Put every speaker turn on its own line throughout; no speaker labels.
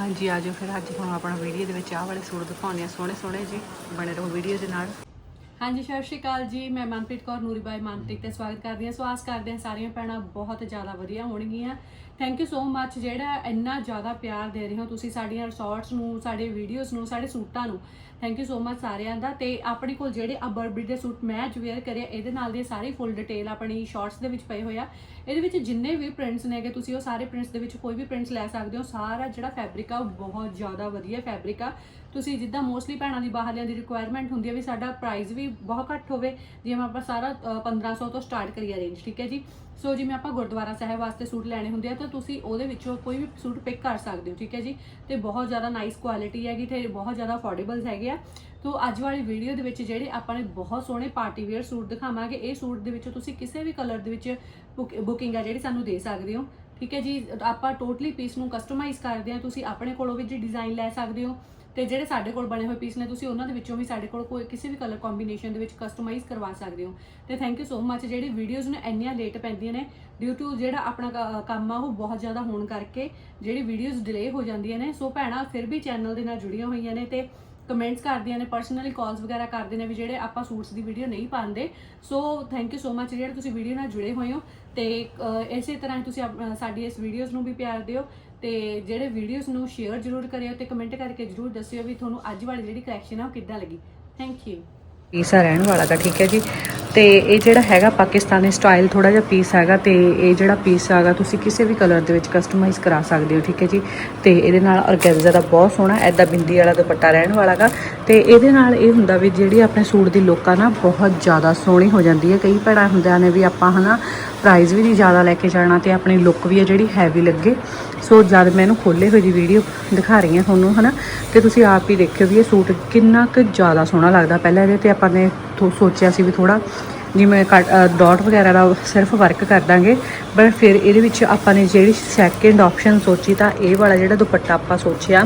ਹਾਂਜੀ ਆਜੋ ਫਿਰ। ਅੱਜ ਤੁਹਾਨੂੰ ਆਪਣਾ ਵੀਡੀਓ ਦੇ ਵਿੱਚ ਆਹ ਵਾਲੇ ਸੂਟ ਦਿਖਾਉਂਦੇ ਆ ਸੋਹਣੇ ਸੋਹਣੇ ਜੀ। ਬਣੇ ਰਹੋ ਵੀਡੀਓ ਦੇ ਨਾਲ।
ਹਾਂਜੀ, ਸਤਿ ਸ਼੍ਰੀ ਅਕਾਲ ਜੀ। ਮੈਂ ਮਨਪ੍ਰੀਤ ਕੌਰ ਨੂਰੀ ਬਾਈ ਮਨਪ੍ਰੀਤ ਤੇ ਸਵਾਗਤ ਕਰਦੀ ਹਾਂ। ਸੋ ਆਸ ਕਰਦੇ ਹਾਂ ਸਾਰੀਆਂ ਭੈਣਾਂ। ਬਹੁਤ ਜ਼ਿਆਦਾ ਵਧੀਆ ਹੋਣਗੀਆਂ। ਥੈਂਕ ਯੂ ਸੋ ਮੱਚ ਜਿਹੜਾ ਇੰਨਾ ਜ਼ਿਆਦਾ ਪਿਆਰ ਦੇ ਰਹੇ ਹੋ ਤੁਸੀਂ ਸਾਡੀਆਂ ਰਿਸੋਰਟਸ ਨੂੰ ਸਾਡੇ ਵੀਡੀਓਜ਼ ਨੂੰ ਸਾਡੇ ਸੂਟਾਂ ਨੂੰ ਥੈਂਕ ਯੂ ਸੋ ਮੱਚ ਸਾਰਿਆਂ ਦਾ। ਤੇ ਆਪਣੇ ਕੋਲ ਜਿਹੜੇ ਆ ਬਰਬਰੀ ਦੇ ਸੂਟ ਮੈਂ ਅੱਜ ਵੇਅਰ ਕਰਿਆ ਇਹਦੇ ਨਾਲ ਦੀ ਸਾਰੀ ਫੁੱਲ ਡਿਟੇਲ ਆਪਣੀ ਸ਼ਾਰਟਸ ਦੇ ਵਿੱਚ ਪਏ ਹੋਏ ਆ। ਇਹਦੇ ਵਿੱਚ ਜਿੰਨੇ ਵੀ ਪ੍ਰਿੰਟਸ ਨੇਗੇ ਤੁਸੀਂ ਉਹ ਸਾਰੇ ਪ੍ਰਿੰਟਸ ਦੇ ਵਿੱਚ ਕੋਈ ਵੀ ਪ੍ਰਿੰਟਸ ਲੈ ਸਕਦੇ ਹੋ। ਸਾਰਾ ਜਿਹੜਾ ਫੈਬਰਿਕ ਆ ਉਹ ਬਹੁਤ ਜ਼ਿਆਦਾ ਵਧੀਆ ਫੈਬਰਿਕ ਆ। ਤੁਸੀਂ ਜਿੱਦਾਂ ਮੋਸਟਲੀ ਭੈਣਾਂ ਦੀ ਬਾਹਰਲਿਆਂ ਦੀ ਰਿਕੁਆਇਰਮੈਂਟ ਹੁੰਦੀ ਹੈ ਵੀ ਸਾਡਾ ਪ੍ਰਾਈਸ ਵੀ ਬਹੁਤ ਘੱਟ ਹੋਵੇ ਜਿਵੇਂ ਆਪਾਂ ਸਾਰਾ ਅ, 1500 ਤੋਂ ਸਟਾਰਟ ਕਰੀਏ ਰੇਂਜ ਠੀਕ ਹੈ ਜੀ? ਸੋ ਜਿਵੇਂ ਆਪਾਂ ਗੁਰਦੁਆਰਾ ਸਾਹਿਬ ਵਾਸਤੇ ਸੂਟ ਲੈਣੇ ਹੁੰਦੇ ਆ, ਤਾਂ ਤੁਸੀਂ ਉਹਦੇ ਵਿੱਚੋਂ ਕੋਈ ਵੀ ਸੂਟ ਪਿਕ ਕਰ ਸਕਦੇ ਹੋ, ਠੀਕ ਹੈ ਜੀ? ਤੇ ਬਹੁਤ ਜ਼ਿਆਦਾ ਨਾਈਸ ਕੁਆਲਿਟੀ ਹੈਗੀ, ਤੇ ਬਹੁਤ ਜ਼ਿਆਦਾ ਅਫੋਰਡੇਬਲ ਹੈਗੇ ਆ। ਤੋ, ਅੱਜ ਵਾਲੀ ਵੀਡੀਓ ਦੇ ਵਿੱਚ ਜਿਹੜੇ ਆਪਾਂ ਨੇ ਬਹੁਤ ਸੋਹਣੇ ਪਾਰਟੀ ਵੇਅਰ ਸੂਟ ਦਿਖਾਵਾਂਗੇ, ਇਹ ਸੂਟ ਦੇ ਵਿੱਚੋਂ ਤੁਸੀਂ ਕਿਸੇ ਵੀ ਕਲਰ ਦੇ ਵਿੱਚ ਬੁਕਿੰਗ ਆ ਜਿਹੜੀ ਸਾਨੂੰ ਦੇ ਸਕਦੇ ਹੋ, ਠੀਕ ਹੈ ਜੀ? ਆਪਾਂ ਟੋਟਲੀ ਪੀਸ ਨੂੰ ਕਸਟਮਾਈਜ਼ ਕਰਦੇ ਆ, ਤੁਸੀਂ ਆਪਣੇ ਕੋਲੋਂ ਵੀ ਜੀ ਡਿਜ਼ਾਈਨ ਲੈ ਸਕਦੇ ਹੋ। ਤੇ ਜਿਹੜੇ ਸਾਡੇ ਕੋਲ ਬਣੇ ਹੋਏ ਪੀਸ ਨੇ, ਤੁਸੀਂ ਉਹਨਾਂ ਦੇ ਵਿੱਚੋਂ ਵੀ ਸਾਡੇ ਕੋਲ ਕੋਈ ਕਿਸੇ ਵੀ ਕਲਰ ਕੰਬੀਨੇਸ਼ਨ ਦੇ ਵਿੱਚ ਕਸਟਮਾਈਜ਼ ਕਰਵਾ ਸਕਦੇ ਹੋ। ਤੇ ਥੈਂਕ ਯੂ ਸੋ ਮੱਚ ਜਿਹੜੀ ਵੀਡੀਓਜ਼ ਨੇ ਇੰਨੀਆਂ ਲੇਟ ਪੈਂਦੀਆਂ ਨੇ ਡਿਊ ਟੂ ਜਿਹੜਾ ਆਪਣਾ ਕ- ਕੰਮ ਆ, ਉਹ ਬਹੁਤ ਜ਼ਿਆਦਾ ਹੋਣ ਕਰਕੇ ਜਿਹੜੀ ਵੀਡੀਓਜ਼ ਡਿਲੇ ਹੋ ਜਾਂਦੀਆਂ ਨੇ। ਸੋ ਭੈਣਾਂ, ਫਿਰ ਵੀ ਚੈਨਲ ਦੇ ਨਾਲ ਜੁੜੀਆਂ ਹੋਈਆਂ ਨੇ ਤੇ ਕਮੈਂਟਸ ਕਰਦੀਆਂ ਨੇ ਪਰਸਨਲੀ ਕਾਲਸ ਵਗੈਰਾ ਕਰਦੇ ਨੇ ਵੀ ਜਿਹੜੇ ਆਪਾਂ ਸੂਟਸ ਦੀ ਵੀਡੀਓ ਨਹੀਂ ਪਾਉਂਦੇ। ਸੋ ਥੈਂਕ ਯੂ ਸੋ ਮੱਚ ਜਿਹੜੇ ਤੁਸੀਂ ਵੀਡੀਓ ਨਾਲ ਜੁੜੇ ਹੋਏ ਹੋ ਤੇ ਇਸੇ ਤਰ੍ਹਾਂ ਹੀ ਤੁਸੀਂ ਆਪ- ਸਾਡੀ ਇਸ ਵੀਡੀਓਜ਼ ਨੂੰ ਵੀ ਪਿਆਰ ਦਿਓ। ਤੇ ਜਿਹੜੇ ਵੀਡੀਓਜ਼ ਨੂੰ ਸ਼ੇਅਰ ਜ਼ਰੂਰ ਕਰਿਓ ਤੇ ਕਮੈਂਟ ਕਰਕੇ ਜ਼ਰੂਰ ਦੱਸਿਓ ਵੀ ਤੁਹਾਨੂੰ ਅੱਜ ਵਾਲੀ ਜਿਹੜੀ ਕਲੈਕਸ਼ਨ ਆ ਉਹ ਕਿੱਦਾਂ ਲੱਗੀ। ਥੈਂਕ ਯੂ
ਪੀਸ ਰਹਿਣ ਵਾਲਾ ਦਾ ਠੀਕ ਹੈ ਜੀ। ਤੇ ਇਹ ਜਿਹੜਾ ਹੈਗਾ ਪਾਕਿਸਤਾਨੀ ਸਟਾਈਲ ਥੋੜਾ ਜਿਹਾ ਪੀਸ ਹੈਗਾ ਤੇ ਇਹ ਜਿਹੜਾ ਪੀਸ ਹੈਗਾ ਤੁਸੀਂ ਕਿਸੇ ਵੀ ਕਲਰ ਦੇ ਵਿੱਚ ਕਸਟਮਾਈਜ਼ ਕਰਾ ਸਕਦੇ ਹੋ, ਠੀਕ ਹੈ ਜੀ? ਤੇ ਇਹਦੇ ਨਾਲ ਔਰਗੈਂਜ਼ਾ ਦਾ ਬਹੁਤ ਸੋਹਣਾ ਐਦਾਂ ਬਿੰਦੀ ਵਾਲਾ ਦੁਪੱਟਾ ਰਹਿਣ ਵਾਲਾਗਾ ਤੇ ਇਹਦੇ ਨਾਲ ਇਹ ਹੁੰਦਾ ਵੀ ਜਿਹੜੀ ਆਪਣੇ ਸੂਟ ਦੀ ਲੁੱਕ ਆ ਨਾ, ਬਹੁਤ ਜ਼ਿਆਦਾ ਸੋਹਣੀ ਹੋ ਜਾਂਦੀ ਹੈ। ਕਈ ਭੈਣਾਂ ਹੁੰਦਿਆਂ ਨੇ ਵੀ ਆਪਾਂ ਹਨਾ ਪ੍ਰਾਈਸ ਵੀ ਨਹੀਂ ਜ਼ਿਆਦਾ ਲੈ ਕੇ ਜਾਣਾ ਤੇ ਆਪਣੀ ਲੁੱਕ ਵੀ ਹੈ ਜਿਹੜੀ ਹੈਵੀ ਲੱਗੇ। ਸੋ ਜਦ ਮੈਂ ਇਹਨੂੰ ਖੋਲੇ ਹੋਈ ਦੀ ਵੀਡੀਓ ਦਿਖਾ ਰਹੀ ਹਾਂ ਤੁਹਾਨੂੰ ਹਨਾ, ਤੇ ਤੁਸੀਂ ਆਪ ਹੀ ਦੇਖਿਓ ਵੀ ਇਹ ਸੂਟ ਕਿੰਨਾ ਕੁ ਜ਼ਿਆਦਾ ਸੋਹਣਾ ਲੱਗਦਾ। ਪਹਿਲਾਂ ਇਹਦੇ ਤੇ ਆਪਾਂ ਨੇ ਸੋਚਿਆ ਸੀ ਵੀ ਥੋੜਾ ਜਿਵੇਂ ਡਾਟ ਵਗੈਰਾ ਦਾ ਸਿਰਫ ਵਰਕ ਕਰ ਦਾਂਗੇ, ਪਰ ਫਿਰ ਇਹਦੇ ਵਿੱਚ ਆਪਾਂ ਨੇ ਜਿਹੜੀ ਸੈਕਿੰਡ ਆਪਸ਼ਨ ਸੋਚੀ ਤਾਂ ਇਹ ਵਾਲਾ ਜਿਹੜਾ ਦੁਪੱਟਾ ਆਪਾਂ ਸੋਚਿਆ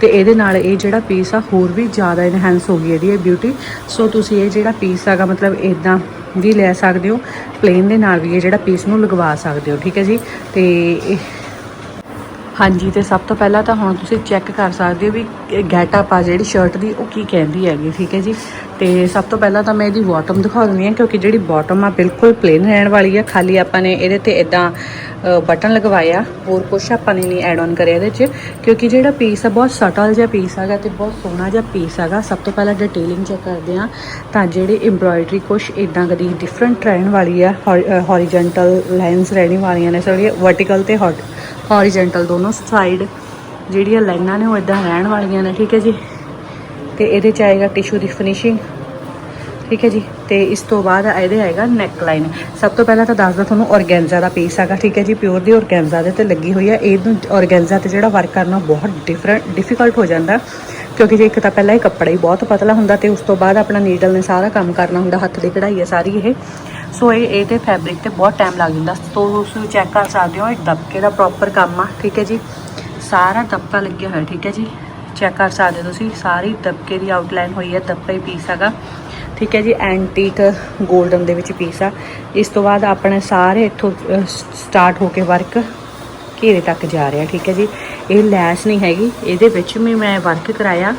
ਤੇ ਇਹਦੇ ਨਾਲ ਇਹ ਜਿਹੜਾ ਪੀਸ ਆ ਹੋਰ ਵੀ ਜ਼ਿਆਦਾ ਇਨਹੈਂਸ ਹੋ ਗਈ ਇਹਦੀ, ਇਹ ਬਿਊਟੀ ਸੋ ਤੁਸੀਂ ਇਹ ਜਿਹੜਾ ਪੀਸ ਹੈਗਾ, ਮਤਲਬ ਇਦਾਂ ਵੀ ਲੈ ਸਕਦੇ ਹੋ ਪਲੇਨ ਦੇ ਨਾਲ ਵੀ ਇਹ ਜਿਹੜਾ ਪੀਸ ਨੂੰ ਲਗਵਾ ਸਕਦੇ ਹੋ, ਠੀਕ ਹੈ ਜੀ? ਤੇ ਇਹ ਹਾਂਜੀ, ਤੇ ਸਭ ਤੋਂ ਪਹਿਲਾਂ ਤਾਂ ਹੁਣ ਤੁਸੀਂ ਚੈੱਕ ਕਰ ਸਕਦੇ ਹੋ ਵੀ ਗੈਟਅਪ ਆ ਜਿਹੜੀ ਸ਼ਰਟ ਦੀ, ਉਹ ਕੀ ਕਹਿੰਦੀ ਹੈਗੀ, ਠੀਕ ਹੈ ਜੀ? ਤੇ ਸਭ ਤੋਂ ਪਹਿਲਾਂ ਤਾਂ ਮੈਂ ਇਹਦੀ ਬਾਟਮ ਦਿਖਾ ਦਿੰਦੀ ਹਾਂ ਕਿਉਂਕਿ ਜਿਹੜੀ ਬਾਟਮ ਆ ਬਿਲਕੁਲ ਪਲੇਨ ਰਹਿਣ ਵਾਲੀ ਆ। ਖਾਲੀ ਆਪਾਂ ਨੇ ਇਹਦੇ ਤੇ ਇਦਾਂ ਬਟਨ ਲਗਵਾਇਆ, ਹੋਰ ਕੁਛ ਆਪਾਂ ਨੇ ਨਹੀਂ ਐਡ ਆਨ ਕਰਿਆ ਇਹਦੇ 'ਚ, ਕਿਉਂਕਿ ਜਿਹੜਾ ਪੀਸ ਆ, ਬਹੁਤ ਸਟਲ ਜਿਹਾ ਪੀਸ ਹੈਗਾ ਤੇ ਬਹੁਤ ਸੋਹਣਾ ਜਿਹਾ ਪੀਸ ਹੈਗਾ। ਸਭ ਤੋਂ ਪਹਿਲਾਂ ਡਿਟੇਲਿੰਗ ਚੈੱਕ ਕਰਦੇ ਆ, ਤਾਂ ਜਿਹੜੀ ਐਮਬ੍ਰਾਇਡਰੀ ਕੁਛ ਇਦਾਂ ਕਦੀ ਡਿਫਰੈਂਟ ਰਹਿਣ ਵਾਲੀ ਆ ਹੌਰੀਜ਼ੌਂਟਲ ਲਾਈਨਸ ਰਹਿਣੀ ਵਾਲੀਆਂ ਨੇ, ਸੋਰੀ ਵਰਟੀਕਲ ਤੇ ਹੌਰੀਜ਼ੌਂਟਲ ਦੋਨੋਂ ਸਾਈਡ ਜਿਹੜੀਆਂ ਲਾਈਨਾਂ ਨੇ ਉਹ ਇਦਾਂ ਰਹਿਣ ਵਾਲੀਆਂ ਨੇ, ਠੀਕ ਹੈ ਜੀ? ਤੇ ਇਹਦੇ ਚ ਆਏਗਾ ਟਿਸ਼ੂ ਦੀ ਫਿਨਿਸ਼ਿੰਗ ਠੀਕ ਹੈ ਜੀ? ਤੇ ਇਸ ਤੋਂ ਬਾਅਦ ਇਹਦੇ ਆਏਗਾ ਨੈਕ ਲਾਈਨ ਸਭ ਤੋਂ ਪਹਿਲਾਂ ਤਾਂ ਦੱਸਦਾ ਤੁਹਾਨੂੰ ਔਰਗੈਂਜ਼ਾ ਦਾ ਪੀਸ ਹੈਗਾ, ਠੀਕ ਹੈ ਜੀ? ਪਿਓਰ ਦੀ ਔਰਗੈਂਜ਼ਾ ਦੇ ਤੇ ਲੱਗੀ ਹੋਈ ਹੈ। ਇਹਨੂੰ ਔਰਗੈਂਜ਼ਾ ਤੇ ਜਿਹੜਾ ਵਰਕ ਕਰਨਾ ਬਹੁਤ ਡਿਫਰੈਂਟ ਡਿਫਿਕਲਟ ਹੋ ਜਾਂਦਾ, ਕਿਉਂਕਿ ਜੇ ਇੱਕ ਤਾਂ ਪਹਿਲਾਂ ਇਹ ਕੱਪੜਾ ਹੀ ਬਹੁਤ ਪਤਲਾ ਹੁੰਦਾ ਤੇ ਉਸ ਤੋਂ ਬਾਅਦ ਆਪਣਾ ਨੀਡਲ ਨੇ ਸਾਰਾ ਕੰਮ ਕਰਨਾ ਹੁੰਦਾ, ਹੱਥ ਦੀ ਕਢਾਈ ਹੈ ਸਾਰੀ ਇਹ। ਸੋ ਇਹ ਇਹ ਤੇ ਫੈਬਰਿਕ ਤੇ ਬਹੁਤ ਟਾਈਮ ਲੱਗ ਜਾਂਦਾ। ਸੋ ਤੁਸੀਂ ਚੈੱਕ ਕਰ ਸਕਦੇ ਹੋ, ਇਹ ਦਬਕੇ ਦਾ ਪ੍ਰੋਪਰ ਕੰਮ ਆ, ਠੀਕ ਹੈ ਜੀ? ਸਾਰਾ ਦਬਕਾ ਲੱਗਿਆ ਹੋਇਆ, ਠੀਕ ਹੈ ਜੀ? ਚੈੱਕ ਕਰ ਸਕਦੇ ਹੋ ਤੁਸੀਂ, ਸਾਰੀ ਦਬਕੇ ਦੀ ਆਊਟਲਾਈਨ ਹੋਈ ਹੈ, ਦਬਕਾ ਹੀ ਪੀਸ ਹੈਗਾ। ਠੀਕ ਹੈ ਜੀ ਐਂਟੀਕ 골ਡਨ ਦੇ ਵਿੱਚ ਪੀਸ ਆ। ਇਸ ਤੋਂ ਬਾਅਦ ਆਪਣੇ ਸਾਰੇ ਇੱਥੋਂ ਸਟਾਰਟ ਹੋ ਕੇ ਵਰਕ ਘੇਰੇ ਤੱਕ ਜਾ ਰਿਹਾ, ਠੀਕ ਹੈ ਜੀ? ਇਹ ਲੈਸ ਨਹੀਂ ਹੈਗੀ, ਇਹਦੇ ਵਿੱਚ ਵੀ ਮੈਂ ਵਰਕ ਕਰਾਇਆ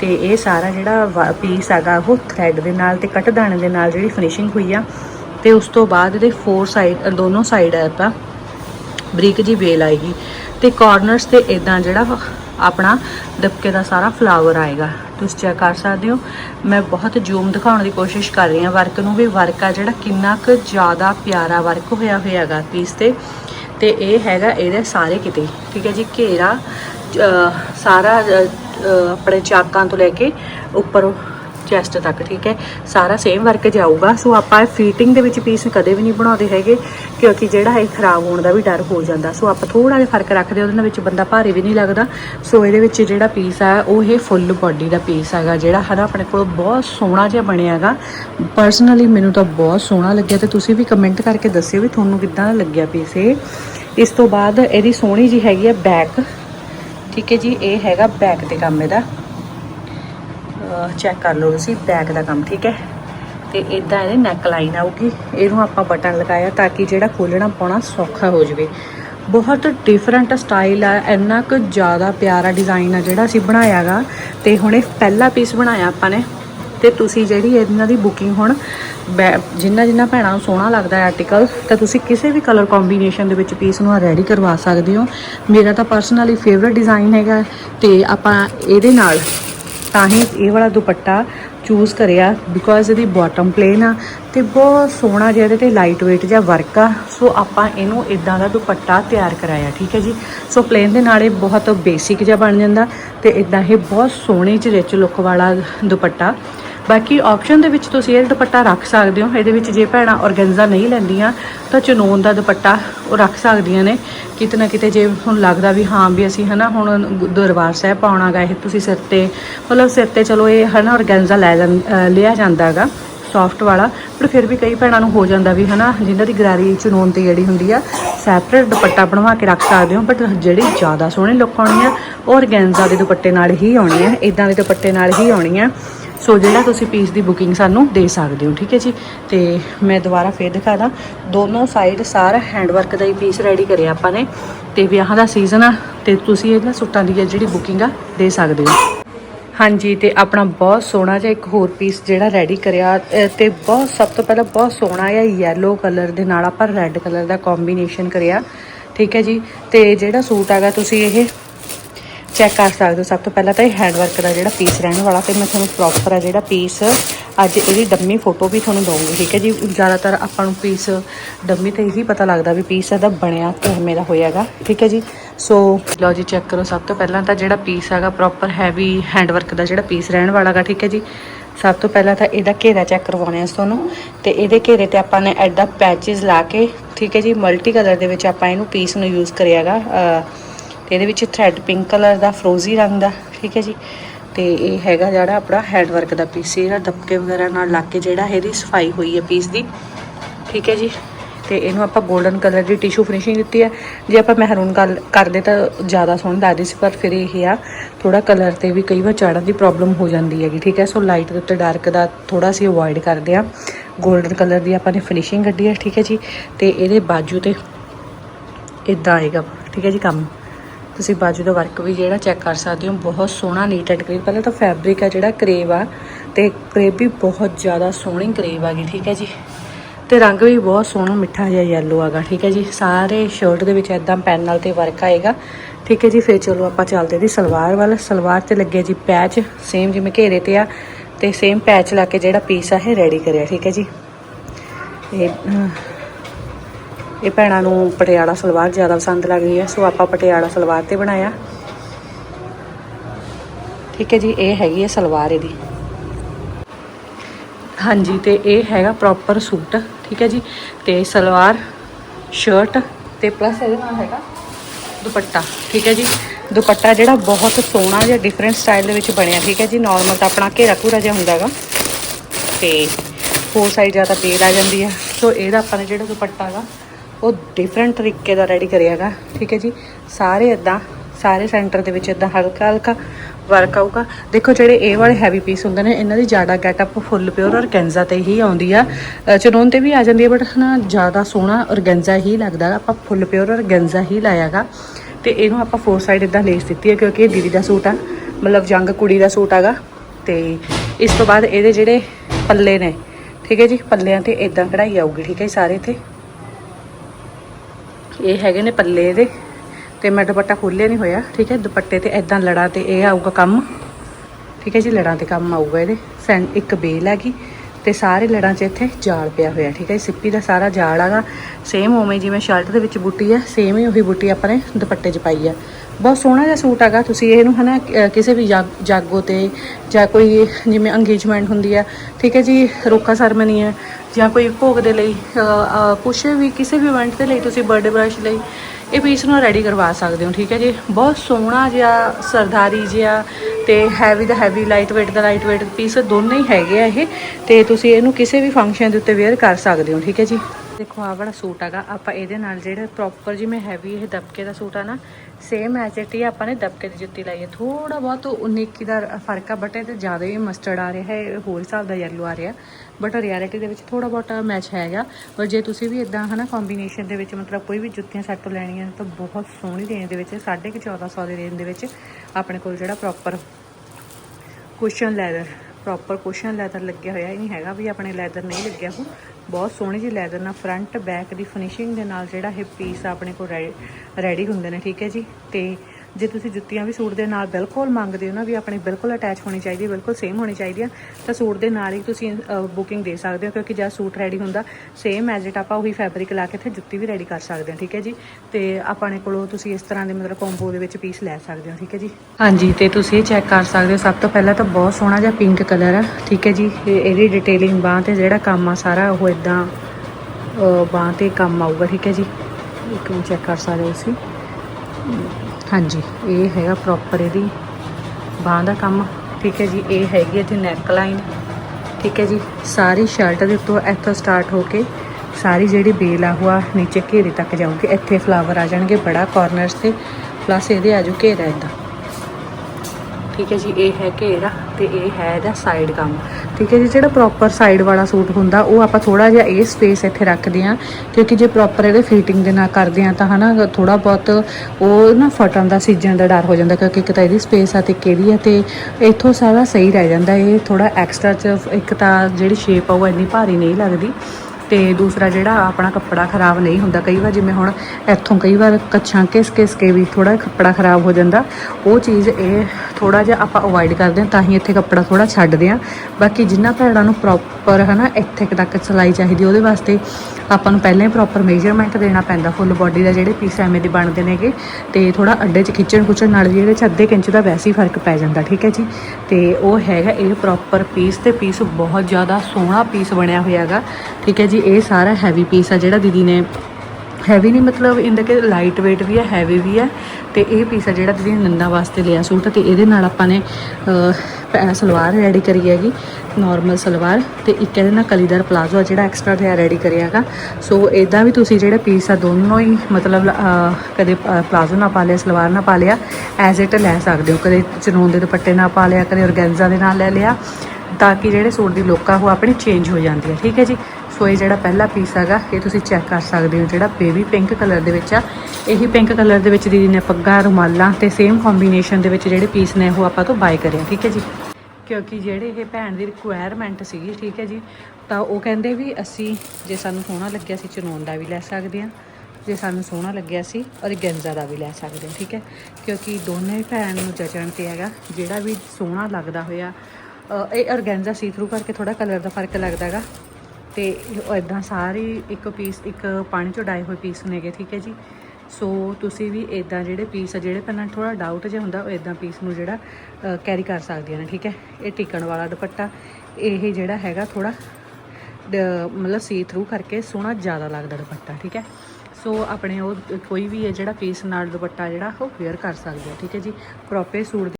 ਤੇ ਇਹ ਸਾਰਾ ਜਿਹੜਾ ਪੀਸ ਹੈਗਾ, ਉਹ ਥ੍ਰੈਡ ਦੇ ਨਾਲ ਤੇ ਕੱਟ ਦਾਣੇ ਦੇ ਨਾਲ ਜਿਹੜੀ ਫਿਨਿਸ਼ਿੰਗ ਹੋਈ ਆ ਤੇ ਉਸ ਤੋਂ ਬਾਅਦ ਇਹਦੇ ਫੋਰ ਸਾਈਡ ਦੋਨੋਂ ਸਾਈਡ ਆਪਾਂ। ਬਰੀਕ ਜੀ ਵੇਲ ਆਏਗੀ। ਤੇ ਕਾਰਨਰਸ ਤੇ ਇਦਾਂ ਜਿਹੜਾ ਆਪਣਾ ਦਬਕੇ ਦਾ ਸਾਰਾ ਫਲਾਵਰ ਆਏਗਾ। ਤੁਸੀਂ ਚੈੱਕ ਕਰ ਸਕਦੇ ਹੋ। ਮੈਂ ਬਹੁਤ ਜ਼ੂਮ ਦਿਖਾਉਣ ਦੀ ਕੋਸ਼ਿਸ਼ ਕਰ ਰਹੀ ਹਾਂ। ਵਰਕ ਨੂੰ ਵੀ ਵਰਕ ਆ ਜਿਹੜਾ ਕਿੰਨਾ ਕੁ ਜ਼ਿਆਦਾ ਪਿਆਰਾ ਵਰਕ ਹੋਇਆ ਹੋਇਆ ਹੈਗਾ ਪੀਸ ਤੇ। ਤੇ ਇਹ ਹੈਗਾ ਇਹਦੇ ਸਾਰੇ ਕਿਤੇ। ਠੀਕ ਹੈ ਜੀ, ਘੇਰਾ ਸਾਰਾ ਆਪਣੇ ਚਾਕਾਂ ਤੋਂ ਲੈ ਕੇ ਉੱਪਰ ਚੈਸਟ ਤੱਕ, ਠੀਕ ਹੈ? ਸਾਰਾ ਸੇਮ ਵਰਕ ਜਾਊਗਾ ਸੋ ਆਪਾਂ ਫਿਟਿੰਗ ਦੇ ਵਿੱਚ ਪੀਸ ਕਦੇ ਵੀ ਨਹੀਂ ਬਣਾਉਂਦੇ ਹੈਗੇ, ਕਿਉਂਕਿ ਜਿਹੜਾ ਇਹ ਖਰਾਬ ਹੋਣ ਦਾ ਵੀ ਡਰ ਹੋ ਜਾਂਦਾ। ਸੋ ਆਪਾਂ ਥੋੜਾ ਜਿਹਾ ਫ਼ਰਕ ਰੱਖਦੇ ਉਹਦੇ ਨਾਲ ਵਿੱਚ ਬੰਦਾ ਭਾਰੀ ਵੀ ਨਹੀਂ ਲੱਗਦਾ। ਸੋ ਇਹਦੇ ਵਿੱਚ ਜਿਹੜਾ ਪੀਸ ਆ, ਉਹ ਇਹ ਫੁੱਲ ਬਾਡੀ ਦਾ ਪੀਸ ਹੈਗਾ, ਜਿਹੜਾ ਹਨਾ ਆਪਣੇ ਕੋਲ ਬਹੁਤ ਸੋਹਣਾ ਜਿਹਾ ਬਣਿਆ ਹੈਗਾ। ਪਰਸਨਲੀ ਮੈਨੂੰ ਤਾਂ ਬਹੁਤ ਸੋਹਣਾ ਲੱਗਿਆ ਤੇ ਤੁਸੀਂ ਵੀ ਕਮੈਂਟ ਕਰਕੇ ਦੱਸਿਓ ਵੀ ਤੁਹਾਨੂੰ ਕਿੱਦਾਂ ਲੱਗਿਆ ਪੀਸ ਇਹ। ਇਸ ਤੋਂ ਬਾਅਦ ਇਹਦੀ ਸੋਹਣੀ ਜੀ ਹੈਗੀ ਆ ਬੈਕ ਠੀਕ ਹੈ ਜੀ, ਇਹ ਹੈਗਾ ਬੈਕ ਤੇ ਕੰਮ ਇਹਦਾ। ਚੈੱਕ ਕਰ ਲਓ ਤੁਸੀਂ ਬੈਕ ਦਾ ਕੰਮ, ਠੀਕ ਹੈ? ਤੇ ਇਦਾਂ ਇਹਦੇ ਨੈਕ ਲਾਈਨ ਆਊਗੀ। ਇਹਨੂੰ ਆਪਾਂ ਬਟਨ ਲਗਾਇਆ ਤਾਂ ਕਿ ਜਿਹੜਾ ਖੋਲਣਾ ਪਾਉਣਾ ਸੌਖਾ ਹੋ ਜਾਵੇ। ਬਹੁਤ ਡਿਫਰੈਂਟ ਸਟਾਈਲ ਆ, ਇੰਨਾ ਕੁ ਜ਼ਿਆਦਾ ਪਿਆਰਾ ਡਿਜ਼ਾਈਨ ਆ ਜਿਹੜਾ ਅਸੀਂ ਬਣਾਇਆਗਾ ਤੇ ਹੁਣ ਇਹ ਪਹਿਲਾ ਪੀਸ ਬਣਾਇਆ ਆਪਾਂ ਨੇ। ਤੇ ਤੁਸੀਂ ਜਿਹੜੀ ਇਹਨਾਂ ਦੀ ਬੁਕਿੰਗ ਹੁਣ ਬੈ- ਜਿੰਨਾ ਜਿੰਨਾ ਭੈਣਾਂ ਨੂੰ ਸੋਹਣਾ ਲੱਗਦਾ ਹੈ ਆਰਟੀਕਲ ਤਾਂ ਤੁਸੀਂ ਕਿਸੇ ਵੀ ਕਲਰ ਕੰਬੀਨੇਸ਼ਨ ਦੇ ਵਿੱਚ ਪੀਸ ਨੂੰ ਰੈਡੀ ਕਰਵਾ ਸਕਦੇ ਹੋ। ਮੇਰਾ ਤਾਂ ਪਰਸਨਲੀ ਫੇਵਰਿਟ ਡਿਜ਼ਾਈਨ ਹੈਗਾ ਤੇ ਆਪਾਂ ਇਹਦੇ ਨਾਲ ਤਾਂ ਹੀ ਇਹ ਵਾਲਾ ਦੁਪੱਟਾ ਚੂਜ਼ ਕਰਿਆ ਬਿਕੋਜ਼ ਇਹਦੀ ਬਾਟਮ ਪਲੇਨ ਆ ਤੇ ਬਹੁਤ ਸੋਹਣਾ ਜਿਹਾ ਇਹਦੇ ਤੇ ਲਾਈਟ weight ਜਿਹਾ ਵਰਕ ਆ। ਸੋ ਆਪਾਂ ਇਹਨੂੰ ਇਦਾਂ ਦਾ ਦੁਪੱਟਾ ਤਿਆਰ ਕਰਾਇਆ, ਠੀਕ ਹੈ ਜੀ? ਸੋ ਪਲੇਨ ਦੇ ਨਾਲ ਇਹ ਬਹੁਤ ਬੇਸਿਕ ਜਿਹਾ ਬਣ ਜਾਂਦਾ ਤੇ ਇਦਾਂ ਇਹ ਬਹੁਤ ਸੋਹਣੇ ਚ ਰਿਚ ਲੁੱਕ ਵਾਲਾ ਦੁਪੱਟਾ। ਬਾਕੀ ਆਪਸ਼ਨ ਦੇ ਵਿੱਚ ਤੁਸੀਂ ਇਹ ਦੁਪੱਟਾ ਰੱਖ ਸਕਦੇ ਹੋ। ਇਹਦੇ ਵਿੱਚ ਜੇ ਭੈਣਾਂ ਔਰਗੈਂਜ਼ਾ ਨਹੀਂ ਲੈਂਦੀਆਂ, ਤਾਂ ਚਨੋਨ ਦਾ ਦੁਪੱਟਾ ਉਹ ਰੱਖ ਸਕਦੀਆਂ ਨੇ। ਕਿਤੇ ਨਾ ਕਿਤੇ ਜੇ ਹੁਣ ਲੱਗਦਾ ਵੀ ਹਾਂ ਵੀ ਅਸੀਂ ਹਨਾ ਹੁਣ ਗੁ- ਦਰਬਾਰ ਸਾਹਿਬ ਪਾਉਣਾਗਾ ਇਹ ਤੁਸੀਂ ਸਿਰ ਤੇ, ਮਤਲਬ ਸਿਰ ਤੇ ਚਲੋ ਇਹ ਹਨਾ ਔਰਗੈਂਜ਼ਾ ਲੈ ਜਾਂ- ਅਹ ਲਿਆ ਜਾਂਦਾਗਾ ਸੌਫਟ ਵਾਲਾ। ਪਰ ਫਿਰ ਵੀ ਕਈ ਭੈਣਾਂ ਨੂੰ ਹੋ ਜਾਂਦਾ ਵੀ ਹਨਾ ਜਿਨ੍ਹਾਂ ਦੀ ਗਰਾਰੀ ਚਨੋਨ ਤੇ ਜਿਹੜੀ ਹੁੰਦੀ ਆ ਸੈਪਰੇਟ ਦੁਪੱਟਾ ਬਣਵਾ ਕੇ ਰੱਖ ਸਕਦੇ ਹੋ। ਬਟ ਜਿਹੜੀ ਜ਼ਿਆਦਾ ਸੋਹਣੀ ਲੁੱਕ ਆਉਣੀ ਆ ਉਹ ਔਰਗੈਂਜ਼ਾ ਦੇ ਦੁਪੱਟੇ ਨਾਲ ਹੀ ਆਉਣੀ ਆ। ਇਦਾਂ ਦੇ ਦੁਪੱਟੇ ਨਾਲ ਹੀ ਆਉਣੀ ਆ। ਸੋ ਜਿਹੜਾ ਤੁਸੀਂ ਪੀਸ ਦੀ ਬੁਕਿੰਗ ਸਾਨੂੰ ਦੇ ਸਕਦੇ ਹੋ, ਠੀਕ ਹੈ ਜੀ? ਤੇ ਮੈਂ ਦੁਬਾਰਾ ਫੇਰ ਦਿਖਾ ਦਾਂ ਦੋਨੋਂ ਸਾਈਡ ਸਾਰਾ ਹੈਂਡਵਰਕ ਦਾ ਹੀ ਪੀਸ ਰੈਡੀ ਕਰਿਆ ਆਪਾਂ ਨੇ। ਤੇ ਵਿਆਹਾਂ ਦਾ ਸੀਜ਼ਨ ਆ, ਤੇ ਤੁਸੀਂ ਇਹਨਾਂ ਸੂਟਾਂ ਦੀ ਜਿਹੜੀ ਬੁਕਿੰਗ ਆ, ਦੇ ਸਕਦੇ ਹੋ। ਹਾਂਜੀ, ਤੇ ਆਪਣਾ ਬਹੁਤ ਸੋਹਣਾ ਜਿਹਾ ਇੱਕ ਹੋਰ ਪੀਸ ਜਿਹੜਾ ਰੈਡੀ ਕਰਿਆ, ਅਹ ਤੇ ਬਹੁਤ, ਸਭ ਤੋਂ ਪਹਿਲਾਂ ਬਹੁਤ ਸੋਹਣਾ ਜਿਹਾ ਯੈਲੋ ਕਲਰ ਦੇ ਨਾਲ ਆਪਾਂ ਰੈੱਡ ਕਲਰ ਦਾ ਕੰਬੀਨੇਸ਼ਨ ਕਰਿਆ, ਠੀਕ ਹੈ ਜੀ? ਤੇ ਜਿਹੜਾ ਸੂਟ ਹੈਗਾ, ਤੁਸੀਂ ਇਹ ਚੈੱਕ ਕਰ ਸਕਦੇ ਹੋ। ਸਭ ਤੋਂ ਪਹਿਲਾਂ ਤਾਂ ਇਹ ਹੈਂਡਵਰਕ ਦਾ ਜਿਹੜਾ ਪੀਸ ਰਹਿਣ ਵਾਲਾ ਤੇ ਮੈਂ ਤੁਹਾਨੂੰ ਪ੍ਰੋਪਰ ਆ ਜਿਹੜਾ ਪੀਸ ਅੱਜ ਇਹਦੀ ਡੰਮੀ ਫੋਟੋ ਵੀ ਤੁਹਾਨੂੰ ਦਊਂਗੀ, ਠੀਕ ਹੈ ਜੀ? ਜ਼ਿਆਦਾਤਰ ਆਪਾਂ ਨੂੰ ਪੀਸ ਡੰਮੀ ਤੇ ਹੀ ਪਤਾ ਲੱਗਦਾ ਵੀ ਪੀਸ ਇਹਦਾ ਬਣਿਆ ਕਿਵੇਂ ਦਾ ਹੋਇਆਗਾ, ਠੀਕ ਹੈ ਜੀ? ਸੋ ਲਓ ਜੀ ਚੈੱਕ ਕਰੋ। ਸਭ ਤੋਂ ਪਹਿਲਾਂ ਤਾਂ ਜਿਹੜਾ ਪੀਸ ਹੈਗਾ ਪ੍ਰੋਪਰ ਹੈਵੀ ਹੈਂਡਵਰਕ ਦਾ ਜਿਹੜਾ ਪੀਸ ਰਹਿਣ ਵਾਲਾਗਾ, ਠੀਕ ਹੈ ਜੀ? ਸਭ ਤੋਂ ਪਹਿਲਾਂ ਤਾਂ ਇਹਦਾ ਘੇਰਾ ਚੈੱਕ ਕਰਵਾਉਣੇ ਆ ਤੁਹਾਨੂੰ। ਤੇ ਇਹਦੇ ਘੇਰੇ ਤੇ ਆਪਾਂ ਨੇ ਐਡਾ ਪੈਚਸ ਲਾ ਕੇ, ਠੀਕ ਹੈ ਜੀ? ਮਲਟੀ ਕਲਰ ਦੇ ਵਿੱਚ ਆਪਾਂ ਇਹਨੂੰ ਪੀਸ ਨੂੰ ਯੂਜ਼ ਕਰਿਆਗਾ ਤੇ ਇਹਦੇ ਵਿੱਚ ਥ੍ਰੈਡ ਪਿੰਕ ਕਲਰ ਦਾ ਫਰੋਜ਼ੀ ਰੰਗ ਦਾ, ਠੀਕ ਹੈ ਜੀ। ਤੇ ਇਹ ਹੈਗਾ ਜਿਹੜਾ ਆਪਣਾ ਹੈਂਡ ਵਰਕ ਦਾ ਪੀਸ ਇਹਦਾ ਦਬਕੇ ਵਗੈਰਾ ਨਾਲ ਲੱਗ ਕੇ ਜਿਹੜਾ ਇਹਦੀ ਸਫ਼ਾਈ ਹੋਈ ਹੈ ਪੀਸ ਦੀ, ਠੀਕ ਹੈ ਜੀ। ਤੇ ਇਹਨੂੰ ਆਪਾਂ 골ਡਨ ਕਲਰ ਦੀ ਟਿਸ਼ੂ ਫਿਨਿਸ਼ਿੰਗ ਦਿੱਤੀ ਹੈ। ਜੇ ਆਪਾਂ ਮਹਿਰੂਨ ਕਰ, ਕਰਦੇ ਤਾਂ ਜ਼ਿਆਦਾ ਸੋਹਣੀ ਲੱਗਦੀ ਸੀ, ਪਰ ਫਿਰ ਇਹ ਆ ਥੋੜਾ ਕਲਰ ਤੇ ਵੀ ਕਈ ਵਾਰ ਚਾੜਨ ਦੀ ਪ੍ਰੋਬਲਮ ਹੋ ਜਾਂਦੀ ਹੈਗੀ, ਠੀਕ ਹੈ। ਸੋ ਲਾਈਟ ਦੇ ਉੱਤੇ ਡਾਰਕ ਦਾ ਥੋੜਾ ਸੀ ਅਵੋਇਡ ਕਰਦੇ ਆ 골ਡਨ ਕਲਰ ਦੀ ਆਪਾਂ ਨੇ ਫਿਨਿਸ਼ਿੰਗ ਕੱਢੀ ਹੈ, ਠੀਕ ਹੈ ਜੀ। ਤੇ ਇਹਦੇ ਬਾਜੂ ਤੇ ਇਦਾਂ ਆਏਗਾ, ਠੀਕ ਹੈ ਜੀ ਕੰਮ। ਤੁਸੀਂ ਬਾਜੂ ਦਾ ਵਰਕ ਵੀ ਜਿਹੜਾ ਚੈੱਕ ਕਰ ਸਕਦੇ ਹੋ, ਬਹੁਤ ਸੋਹਣਾ ਨੀਟ ਐਂਡ ਕਲੀਨ ਪਹਿਲਾਂ ਤਾਂ ਫੈਬਰਿਕ ਆ ਜਿਹੜਾ ਕਰੇਵ ਆ, ਤੇ ਕਰੇਵ ਵੀ ਬਹੁਤ ਜ਼ਿਆਦਾ ਸੋਹਣੀ ਕਰੇਵ ਆ ਗਈ, ਠੀਕ ਹੈ ਜੀ। ਤੇ ਰੰਗ ਵੀ ਬਹੁਤ ਸੋਹਣਾ, ਮਿੱਠਾ ਜਿਹਾ ਯੈਲੋ ਆਗਾ ਠੀਕ ਹੈ ਜੀ। ਸਾਰੇ ਸ਼ਰਟ ਦੇ ਵਿੱਚ ਐਦਾਂ ਪੈਨ ਨਾਲ ਤੇ ਵਰਕ ਆਏਗਾ, ਠੀਕ ਹੈ ਜੀ। ਫਿਰ ਚਲੋ ਆਪਾਂ ਚੱਲਦੇ ਦੀ ਸਲਵਾਰ ਵੱਲ। ਸਲਵਾਰ ਤੇ ਲੱਗੇ ਜੀ ਪੈਚ ਸੇਮ ਜਿਵੇਂ ਘੇਰੇ ਤੇ ਆ, ਤੇ ਸੇਮ ਪੈਚ ਲਾ ਕੇ ਜਿਹੜਾ ਪੀਸ ਆ ਇਹ ਰੈਡੀ ਕਰਿਆ, ਠੀਕ ਹੈ ਜੀ। ਇਹ ਇਹ ਭੈਣਾਂ ਨੂੰ ਪਟਿਆਲਾ ਸਲਵਾਰ ਜ਼ਿਆਦਾ ਪਸੰਦ ਲੱਗਦੀ ਹੈ, ਸੋ ਆਪਾਂ ਪਟਿਆਲਾ ਸਲਵਾਰ ਤੇ ਬਣਾਇਆ। ਠੀਕ ਹੈ ਜੀ, ਇਹ ਹੈਗੀ ਹੈ ਸਲਵਾਰ ਇਹਦੀ। ਹਾਂਜੀ, ਤੇ ਇਹ ਹੈਗਾ ਪ੍ਰੋਪਰ ਸੂਟ ਠੀਕ ਹੈ ਜੀ, ਤੇ ਸਲਵਾਰ ਸ਼ਰਟ ਤੇ ਪਲੱਸ ਇਹਦੇ ਨਾਲ ਹੈਗਾ ਦੁਪੱਟਾ, ਠੀਕ ਹੈ ਜੀ। ਦੁਪੱਟਾ ਜਿਹੜਾ ਬਹੁਤ ਸੋਹਣਾ ਜਿਹਾ ਡਿਫਰੈਂਟ ਸਟਾਈਲ ਦੇ ਵਿੱਚ ਬਣਿਆ, ਠੀਕ ਹੈ ਜੀ ਨਾਰਮਲ ਤਾਂ ਆਪਣਾ ਘੇਰਾ ਘੂਰਾ ਜਿਹਾ ਹੁੰਦਾ ਹੈਗਾ। ਤੇ ਫੋਰ ਸਾਈਡ ਜ਼ਿਆਦਾ ਤੇਲ ਆ ਜਾਂਦੀ ਹੈ। ਸੋ ਇਹਦਾ ਆਪਾਂ ਨੇ ਜਿਹੜਾ ਦੁਪੱਟਾ ਹੈਗਾ ਉਹ ਡਿਫਰੈਂਟ ਤਰੀਕੇ ਦਾ ਰੈਡੀ ਕਰਿਆਗਾ ਠੀਕ ਹੈ ਜੀ। ਸਾਰੇ ਇਦਾਂ ਸਾਰੇ ਸੈਂਟਰ ਦੇ ਵਿੱਚ ਇਦਾਂ ਹਲਕਾ ਹਲਕਾ ਵਰਕ ਆਊਗਾ। ਦੇਖੋ ਜਿਹੜੇ ਇਹ ਵਾਲੇ ਹੈਵੀ ਪੀਸ ਹੁੰਦੇ ਨੇ ਇਹਨਾਂ ਦੀ ਜ਼ਿਆਦਾ ਗੈਟਅਪ ਫੁੱਲ ਪਿਓਰ ਔਰਗੈਂਜ਼ਾ ਤੇ ਹੀ ਆਉਂਦੀ ਆ। ਅ, ਚਨੋਨ ਤੇ ਵੀ ਆ ਜਾਂਦੀ ਹੈ ਬਟ ਨਾ ਜ਼ਿਆਦਾ ਸੋਹਣਾ ਔਰਗੈਂਜ਼ਾ ਹੀ ਲੱਗਦਾ। ਆਪਾਂ ਫੁੱਲ ਪਿਓਰ ਔਰਗੈਂਜ਼ਾ ਹੀ ਲਾਇਆਗਾ ਤੇ ਇਹਨੂੰ ਆਪਾਂ ਫੋਰ ਸਾਈਡ ਇਦਾਂ ਲੇਸ ਦਿੱਤੀ ਹੈ ਕਿਉਂਕਿ ਇਹ ਦੀਦੀ ਦਾ ਸੂਟ ਆ ਮਤਲਬ ਜੰਗ ਕੁੜੀ ਦਾ ਸੂਟ ਹੈਗਾ। ਤੇ ਇਸ ਤੋਂ ਬਾਅਦ ਇਹਦੇ ਜਿਹੜੇ ਪੱਲੇ ਨੇ ਠੀਕ ਹੈ ਜੀ ਪੱਲਿਆਂ ਤੇ ਇਦਾਂ ਕਢਾਈ ਆਊਗੀ ਠੀਕ ਹੈ ਜੀ ਸਾਰੇ ਇੱਥੇ। ਇਹ ਹੈਗੇ ਨੇ ਪੱਲੇ ਇਹਦੇ। ਤੇ ਮੈਂ ਦੁਪੱਟਾ ਖੋਲਿਆ ਨਹੀਂ ਹੋਇਆ, ਠੀਕ ਹੈ? ਦੁਪੱਟੇ ਤੇ ਇਦਾਂ ਲੜਾ ਤੇ ਇਹ ਆਊਗਾ ਕੰਮ। ਠੀਕ ਹੈ ਜੀ, ਲੜਾਂ ਤੇ ਕੰਮ ਆਊਗਾ ਇਹਦੇ। ਸੈਂ ਇੱਕ ਬੇਲ ਹੈਗੀ। ਤੇ ਸਾਰੇ ਲੜਾਂ 'ਚ ਇੱਥੇ ਜਾਲ ਪਿਆ ਹੋਇਆ, ਠੀਕ ਹੈ ਜੀ। ਸਿੱਪੀ ਦਾ ਸਾਰਾ ਜਾਲ ਹੈਗਾ ਸੇਮ ਉਵੇਂ ਜਿਵੇਂ ਸ਼ਰਟ ਦੇ ਵਿੱਚ ਬੂਟੀ ਹੈ ਸੇਮ ਹੀ ਉਹੀ ਬੂਟੀ ਆਪਾਂ ਨੇ ਦੁਪੱਟੇ 'ਚ ਪਾਈ ਹੈ ਬਹੁਤ ਸੋਹਣਾ ਜਿਹਾ ਸੂਟ ਹੈਗਾ ਤੁਸੀਂ ਇਹਨੂੰ ਹਨਾ, ਅਹ ਕਿਸੇ ਵੀ ਜਾਗ- ਜਾਗੋ ਤੇ ਜਾਂ ਕੋਈ ਜਿਵੇਂ ਅੰਗੇਜਮੈਂਟ ਹੁੰਦੀ ਹੈ, ਠੀਕ ਹੈ ਜੀ, ਰੋਕਾ ਸਰਮਨੀ ਹੈ ਜਾਂ ਕੋਈ ਭੋਗ ਦੇ ਲਈ ਕੁਛ ਵੀ, ਕਿਸੇ ਵੀ ਇਵੈਂਟ ਦੇ ਲਈ ਤੁਸੀਂ ਬਰਥਡੇ ਬਰਸ਼ ਲਈ ਇਹ ਪੀਸ ਨੂੰ ਰੈਡੀ ਕਰਵਾ ਸਕਦੇ ਹੋ, ਠੀਕ ਹੈ ਜੀ? ਬਹੁਤ ਸੋਹਣਾ ਜਿਹਾ ਸਰਦਾਰੀ ਜਿਹਾ ਤੇ ਹੈਵੀ ਦਾ ਹੈਵੀ ਲਾਈਟ weight ਦਾ ਲਾਈਟ weight ਪੀਸ ਦੋਨੇ ਹੀ ਹੈਗੇ ਆ ਇਹ ਤੇ ਤੁਸੀਂ ਇਹਨੂੰ ਕਿਸੇ ਵੀ ਫੰਕਸ਼ਨ ਦੇ ਉੱਤੇ ਵੇਅਰ ਕਰ ਸਕਦੇ ਹੋ, ਠੀਕ ਹੈ ਜੀ? ਦੇਖੋ ਆਹ ਵਾਲਾ ਸੂਟ ਹੈਗਾ, ਆਪਾਂ ਇਹਦੇ ਨਾਲ ਜਿਹੜੇ ਪ੍ਰੋਪਰ ਜਿਵੇਂ ਹੈਵੀ ਇਹ ਦਬਕੇ ਦਾ ਸੂਟ ਆ ਨਾ ਸੇਮ ਐਜ ਇਟ ਹੀ ਆਪਾਂ ਨੇ ਦਬਕੇ ਦੀ ਜੁੱਤੀ ਲਾਈ ਹੈ। ਥੋੜਾ ਬਹੁਤ 19 ਦਾ ਫ਼ਰਕ ਆ ਬਟ ਇਹਦੇ ਜ਼ਿਆਦਾ ਹੀ ਮਸਟਰਡ ਆ ਰਿਹਾ ਹੈ, ਇਹ ਹੋਰ ਹਿਸਾਬ ਦਾ ਯੈਲੋ ਆ ਰਿਹਾ। ਬਟ ਰਿਐਲਿਟੀ ਦੇ ਵਿੱਚ ਥੋੜਾ ਬਹੁਤ ਮੈਚ ਹੈਗਾ। ਪਰ ਜੇ ਤੁਸੀਂ ਵੀ ਇਦਾਂ ਹਨਾ ਕੰਬੀਨੇਸ਼ਨ ਦੇ ਵਿੱਚ ਮਤਲਬ ਕੋਈ ਵੀ ਜੁੱਤੀਆਂ ਸੈੱਟ ਤੋਂ ਲੈਣੀਆਂ ਤਾਂ ਬਹੁਤ ਸੋਹਣੀ ਰੇਂਜ ਦੇ ਵਿੱਚ 1450 ਦੀ ਰੇਂਜ ਦੇ ਵਿੱਚ ਆਪਣੇ ਕੋਲ ਜਿਹੜਾ proper cushion leather proper cushion leather ਲੱਗਿਆ ਹੋਇਆ, ਇਹ ਨਹੀਂ ਹੈਗਾ ਵੀ ਆਪਣੇ ਲੈਦਰ ਨਹੀਂ ਲੱਗਿਆ ਹੋ ਬਹੁਤ ਸੋਹਣੀ ਜੀ ਲੈਦਰ ਨਾਲ ਫਰੰਟ ਬੈਕ ਦੀ ਫਿਨਿਸ਼ਿੰਗ ਦੇ ਨਾਲ ਜਿਹੜਾ ਇਹ ਪੀਸ ਆਪਣੇ ਕੋਲ ਰੈਡੀ ਹੁੰਦੇ ਨੇ, ਠੀਕ ਹੈ ਜੀ? ਤੇ ਜੇ ਤੁਸੀਂ ਜੁੱਤੀਆਂ ਵੀ ਸੂਟ ਦੇ ਨਾਲ ਬਿਲਕੁਲ ਮੰਗਦੇ ਹੋ ਨਾ, ਵੀ ਆਪਣੀ ਬਿਲਕੁਲ ਅਟੈਚ ਹੋਣੀ ਚਾਹੀਦੀ ਹੈ, ਬਿਲਕੁਲ ਸੇਮ ਹੋਣੀ ਚਾਹੀਦੀ ਆ, ਤਾਂ ਸੂਟ ਦੇ ਨਾਲ ਹੀ ਤੁਸੀਂ ਬੁਕਿੰਗ ਦੇ ਸਕਦੇ ਹੋ, ਕਿਉਂਕਿ ਜਦ ਸੂਟ ਰੈਡੀ ਹੁੰਦਾ ਸੇਮ ਐਜ ਇਟ ਆਪਾਂ ਉਹੀ ਫੈਬਰਿਕ ਲਾ ਕੇ ਇੱਥੇ ਜੁੱਤੀ ਵੀ ਰੈਡੀ ਕਰ ਸਕਦੇ ਹਾਂ, ਠੀਕ ਹੈ ਜੀ? ਤੇ ਆਪਣੇ ਕੋਲੋਂ ਤੁਸੀਂ ਇਸ ਤਰ੍ਹਾਂ ਦੇ ਮਤਲਬ ਕੰਬੋ ਦੇ ਵਿੱਚ ਪੀਸ ਲੈ ਸਕਦੇ ਹੋ, ਠੀਕ ਹੈ ਜੀ? ਹਾਂਜੀ, ਤੇ ਤੁਸੀਂ ਇਹ ਚੈੱਕ ਕਰ ਸਕਦੇ ਹੋ, ਸਭ ਤੋਂ ਪਹਿਲਾਂ ਤਾਂ ਬਹੁਤ ਸੋਹਣਾ ਜਿਹਾ ਪਿੰਕ ਕਲਰ ਆ, ਠੀਕ ਹੈ ਜੀ? ਇਹਦੀ ਡਿਟੇਲਿੰਗ ਬਾਹ ਤੇ ਜਿਹੜਾ ਕੰਮ ਆ ਸਾਰਾ, ਉਹ ਇਦਾਂ ਬਾਹ ਤੇ ਕੰਮ ਆਊਗਾ, ਠੀਕ ਹੈ ਜੀ? ਇੱਕ ਨੂੰ ਚੈੱਕ ਕਰ ਸਕਦੇ ਹੋ ਤੁਸੀਂ। ਹਾਂਜੀ, ਇਹ ਹੈਗਾ ਪ੍ਰੋਪਰ ਇਹਦੀ। ਬਾਹ ਦਾ ਕੰਮ, ਠੀਕ ਹੈ ਜੀ, ਇਹ ਹੈਗੀ ਇੱਥੇ ਨੈਕ ਲਾਈਨ ਠੀਕ ਹੈ ਜੀ, ਸਾਰੀ ਸ਼ਰਟ ਦੇ ਉੱਤੋਂ ਇੱਥੋਂ ਸਟਾਰਟ ਹੋ ਕੇ ਸਾਰੀ ਜਿਹੜੀ ਬੇਲ ਆ ਹੁਆ ਨੀਚੇ ਘੇਰੇ ਤੱਕ ਜਾਊਗੀ। ਇੱਥੇ ਫਲਾਵਰ ਆ ਜਾਣਗੇ ਬੜਾ ਕਾਰਨਰਸ ਤੇ ਪਲੱਸ ਇਹਦੇ ਆਜੂ ਘੇਰਾ ਇਦਾਂ ਠੀਕ ਹੈ ਜੀ, ਇਹ ਹੈ ਘੇਰਾ ਤੇ ਇਹ ਹੈ ਇਹਦਾ ਸਾਈਡ ਕੰਮ ਠੀਕ ਹੈ ਜੀ, ਜਿਹੜਾ ਪ੍ਰੋਪਰ ਸਾਈਡ ਵਾਲਾ ਸੂਟ ਹੁੰਦਾ, ਉਹ ਆਪਾਂ ਥੋੜਾ ਜਿਹਾ ਇਹ ਸਪੇਸ ਇੱਥੇ ਰੱਖਦੇ ਆ ਕਿਉਂਕਿ ਜੇ ਪ੍ਰੋਪਰ ਇਹਦੇ ਫਿਟਿੰਗ ਦੇ ਨਾਲ ਕਰਦੇ ਆ ਤਾਂ ਹਨਾ ਥੋੜਾ ਬਹੁਤ ਉਹ ਨਾ ਫਟਣ ਦਾ ਸੀਜਨ ਦਾ ਡਰ ਹੋ ਜਾਂਦਾ, ਕਿਉਂਕਿ ਇੱਕ ਤਾਂ ਇਹਦੀ ਸਪੇਸ ਆ ਤੇ ਇੱਕ ਇਹਦੀ ਆ ਤੇ ਇੱਥੋਂ ਸਾਰਾ ਸਹੀ ਰਹਿ ਜਾਂਦਾ, ਇਹ ਥੋੜਾ ਐਕਸਟਰਾ ਚ ਇੱਕ ਤਾਂ ਜਿਹੜੀ ਸ਼ੇਪ ਆ, ਉਹ ਇੰਨੀ ਭਾਰੀ ਨਹੀਂ ਲੱਗਦੀ। ਤੇ ਦੂਸਰਾ ਜਿਹੜਾ ਆਪਣਾ ਕੱਪੜਾ ਖਰਾਬ ਨਹੀਂ ਹੁੰਦਾ, ਕਈ ਵਾਰ ਜਿਵੇਂ ਹੁਣ ਇੱਥੋਂ ਕਈ ਵਾਰ ਕੱਛਾਂ ਕਿਸ ਕਿਸ ਕੇ ਵੀ ਥੋੜਾ ਕੱਪੜਾ ਖਰਾਬ ਹੋ ਜਾਂਦਾ, ਉਹ ਚੀਜ਼ ਇਹ ਥੋੜਾ ਜਿਹਾ ਆਪਾਂ ਅਵੋਇਡ ਕਰਦੇ ਹਾਂ ਤਾਂ ਹੀ ਇੱਥੇ ਕੱਪੜਾ ਥੋੜਾ ਛੱਡਦੇ ਹਾਂ। ਬਾਕੀ ਜਿੰਨਾ ਭੈਣਾਂ ਨੂੰ ਪ੍ਰੋਪਰ ਹਨਾ ਇੱਥੇ ਤੱਕ ਸਿਲਾਈ ਚਾਹੀਦੀ ਉਹਦੇ ਵਾਸਤੇ ਆਪਾਂ ਨੂੰ ਪਹਿਲਾਂ ਹੀ ਪ੍ਰੋਪਰ ਮੇਜਰਮੈਂਟ ਦੇਣਾ ਪੈਂਦਾ ਫੁੱਲ ਬਾਡੀ ਦਾ ਜਿਹੜੇ ਪੀਸ ਐਵੇਂ ਦੇ ਬਣਦੇ ਨੇਗੇ ਤੇ ਥੋੜਾ ਅੱਡੇ 'ਚ ਖਿੱਚਣ ਖੁੱਚਣ ਨਾਲ ਜਿਹੜੇ ਅੱਧੇ ਕੁ ਇੰਚ ਦਾ ਵੈਸੇ ਹੀ ਫ਼ਰਕ ਪੈ ਜਾਂਦਾ, ਠੀਕ ਹੈ ਜੀ? ਤੇ ਉਹ ਹੈਗਾ ਇਹ ਪ੍ਰੋਪਰ ਪੀਸ ਤੇ ਪੀਸ ਬਹੁਤ ਜ਼ਿਆਦਾ ਸੋਹਣਾ ਪੀਸ ਬਣਿਆ ਹੋਇਆ ਹੈਗਾ, ਠੀਕ ਹੈ ਜੀ? ਇਹ ਸਾਰਾ ਹੈਵੀ ਪੀਸ ਆ ਜਿਹੜਾ ਦੀਦੀ ਨੇ ਹੈਵੀ ਨਹੀਂ ਮਤਲਬ ਇਹਦਾ ਕਿ ਲਾਈਟ weight ਵੀ ਹੈ ਹੈਵੀ ਵੀ ਹੈ ਤੇ ਇਹ ਪੀਸ ਆ ਜਿਹੜਾ ਦੀਦੀ ਨੇ ਨੰਦਾ ਵਾਸਤੇ ਲਿਆ ਸੂਟ ਤੇ ਇਹਦੇ ਨਾਲ ਆਪਾਂ ਨੇ ਪੈ- ਸਲਵਾਰ ਰੈਡੀ ਕਰੀ ਹੈਗੀ ਨਾਰਮਲ ਸਲਵਾਰ ਤੇ ਇੱਕ ਇਹਦੇ ਨਾਲ ਕਲੀਦਾਰ ਪਲਾਜ਼ੋ ਆ ਜਿਹੜਾ ਐਕਸਟਰਾ ਤੇ ਰੈਡੀ ਕਰਿਆ ਹੈਗਾ। ਸੋ ਇਦਾਂ ਵੀ ਤੁਸੀਂ ਜਿਹੜੇ ਪੀਸ ਆ ਦੋਨੋਂ ਹੀ ਮਤਲਬ ਅਹ, ਕਦੇ ਪਲਾਜ਼ੋ ਨਾ ਪਾ ਲਿਆ ਸਲਵਾਰ ਨਾ ਪਾ ਲਿਆ ਐਜ਼ ਇਟ ਲੈ ਸਕਦੇ ਹੋ। ਕਦੇ ਚਨੋਨ ਦੇ ਦੁਪੱਟੇ ਨਾ ਪਾ ਲਿਆ ਕਦੇ ਔਰਗੈਂਜ਼ਾ ਦੇ ਨਾਲ ਲੈ ਲਿਆ ਤਾਂ ਕਿ ਜਿਹੜੇ ਸੂਟ ਦੀ ਲੁੱਕ ਆ ਉਹ ਆਪਣੀ ਚੇਂਜ ਹੋ ਜਾਂਦੀ ਹੈ ਠੀਕ ਹੈ ਜੀ? ਸੋ ਇਹ ਜਿਹੜਾ ਪਹਿਲਾ ਪੀਸ ਹੈਗਾ, ਇਹ ਤੁਸੀਂ ਚੈੱਕ ਕਰ ਸਕਦੇ ਹੋ ਜਿਹੜਾ ਬੇਬੀ ਪਿੰਕ ਕਲਰ ਦੇ ਵਿੱਚ ਆ। ਇਹੀ ਪਿੰਕ ਕਲਰ ਦੇ ਵਿੱਚ ਦੀਦੀ ਨੇ ਪੱਗਾਂ, ਰੁਮਾਲਾਂ ਤੇ ਸੇਮ ਕੰਬੀਨੇਸ਼ਨ ਦੇ ਵਿੱਚ ਜਿਹੜੇ ਪੀਸ ਨੇ, ਉਹ ਆਪਾਂ ਤੋਂ ਬਾਈ ਕਰਿਆ ਠੀਕ ਹੈ ਜੀ? ਕਿਉਂਕਿ ਜਿਹੜੇ ਇਹ ਭੈਣ ਦੀ ਰਿਕੁਆਇਰਮੈਂਟ ਸੀਗੀ, ਠੀਕ ਹੈ ਜੀ, ਤਾਂ ਉਹ ਕਹਿੰਦੇ ਵੀ ਅਸੀਂ, ਜੇ ਸਾਨੂੰ ਸੋਹਣਾ ਲੱਗਿਆ ਸੀ ਚਨੋਨ ਦਾ ਵੀ ਲੈ ਸਕਦੇ ਹਾਂ। ਜੇ ਸਾਨੂੰ ਸੋਹਣਾ ਲੱਗਿਆ ਸੀ ਔਰ ਗੈਂਜ਼ਾ ਦਾ ਵੀ ਲੈ ਸਕਦੇ ਹਾਂ, ਠੀਕ ਹੈ? ਕਿਉਂਕਿ ਦੋਨੇ ਭੈਣ ਨੂੰ ਜਚਣ ਤੇ ਹੈਗਾ, ਜਿਹੜਾ ਵੀ ਸੋਹਣਾ ਲੱਗਦਾ ਹੋਇਆ ਇਹ ਔਰਗੈਂਜ਼ਾ ਸੀ ਥਰੂ ਕਰਕੇ ਥੋੜਾ ਕਲਰ ਦਾ ਫ਼ਰਕ ਲੱਗਦਾ ਹੈਗਾ। ਤੇ ਉਹ ਇਦਾਂ ਸਾਰੀ ਇੱਕ ਪੀਸ ਇੱਕ ਪਾਣੀ ਚੋਂ ਡਾਏ ਹੋਏ ਪੀਸ ਨੇਗੇ ਠੀਕ ਹੈ ਜੀ? ਸੋ ਤੁਸੀਂ ਵੀ ਇਦਾਂ ਜਿਹੜੇ ਪੀਸ ਆ, ਜਿਹੜੇ ਪਹਿਲਾਂ ਥੋੜਾ ਡਾਊਟ ਜਿਹਾ ਹੁੰਦਾ, ਉਹ ਇਦਾਂ ਪੀਸ ਨੂੰ ਜਿਹੜਾ ਕੈਰੀ ਕਰ ਸਕਦੀਆਂ ਨੇ, ਠੀਕ ਹੈ? ਇਹ ਟਿਕਣ ਵਾਲਾ ਦੁਪੱਟਾ, ਇਹ ਜਿਹੜਾ ਹੈਗਾ ਥੋੜਾ ਮਤਲਬ ਸੀ ਥਰੂ ਕਰਕੇ ਸੋਹਣਾ ਜ਼ਿਆਦਾ ਲੱਗਦਾ ਦੁਪੱਟਾ, ਠੀਕ ਹੈ? ਸੋ ਆਪਣੇ ਉਹ, ਕੋਈ ਵੀ ਹੈ ਜਿਹੜਾ ਪੀਸ ਨਾਲ ਦੁਪੱਟਾ ਜਿਹੜਾ, ਉਹ ਵੇਅਰ ਕਰ ਸਕਦੇ ਹੋ ਠੀਕ ਹੈ ਜੀ? Proper suit